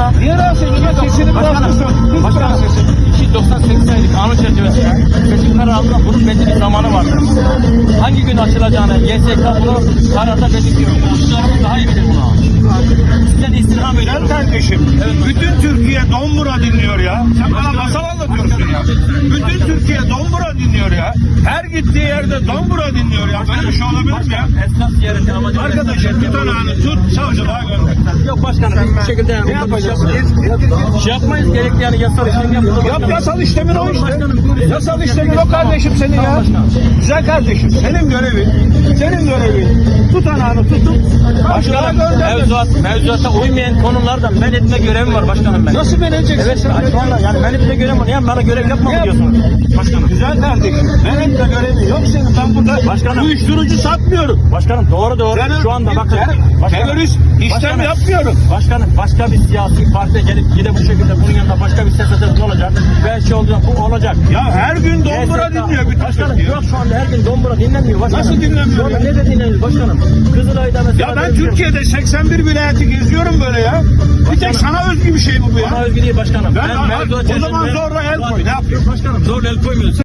anda Niye rahatsız ediyorsun? Sesini. Kıs başkanım, biraz sesini. 298 sayılık kanun çerçevesinde seçim kararında bunun belli bir zamanı vardır. Hangi gün açılacağını YSK bunu kararda belirtiyor. Komşularımız daha iyi bilir bunu. Sizden istirham ediyorum. kardeşim. Bütün Türkiye Dombura dinliyor ya. Sen bana masal anlatıyorsun ya. Bütün Türkiye Dombura dinliyor ya. Her gittiği yerde Dombura dinliyor ya. Böyle bir şey olabilir mi ya? Esnaf ziyareti amacı. Arkadaşım tutanağını tut başkanım bu şekilde Ne yapacağız? Şey yapmayız gerekli yani yasal işlem yapılır. Yap yasal işlemin o işte. Başkanım. Yasal işlemin o kardeşim senin ya. Başkanım. Güzel kardeşim. Senin görevin. Senin görevin. Tutanağını tutup gönder. Mevzuat, mevzuata uymayan konularda men etme görevim var başkanım ben. Nasıl vereceksin Evet sen? şu anda yani men etme görevim var. Yani bana görev yapma diyorsunuz? Başkanım. Güzel kardeşim. Benim de görevim yok senin. Ben burada Başkanım. uyuşturucu satmıyorum. Başkanım doğru doğru. Senin şu anda bakın. ter- başkanım, terörist işlem başkanım, yapmıyorum. Başkanım başka bir siyasi partiye gelip yine bu şekilde bunun yanında başka bir ses sesi olacak. Ve şey olacak bu olacak. Ya her gün Dombura YSK dinliyor bütün Başkanım Türkiye. yok şu anda her gün dombura dinlenmiyor başkanım. Nasıl dinlenmiyor Şu anda ya? ne de dinleniyor başkanım? Kızılay'da mesela. Ya ben Türkiye'de 81 vilayeti geziyorum böyle ya. Bir tek sana özgü bir şey bu bu Bana ya. özgü değil başkanım. Ben, mevzuat o zaman zorla el koy. Ne yapayım? Başkanım zorla el koymuyoruz.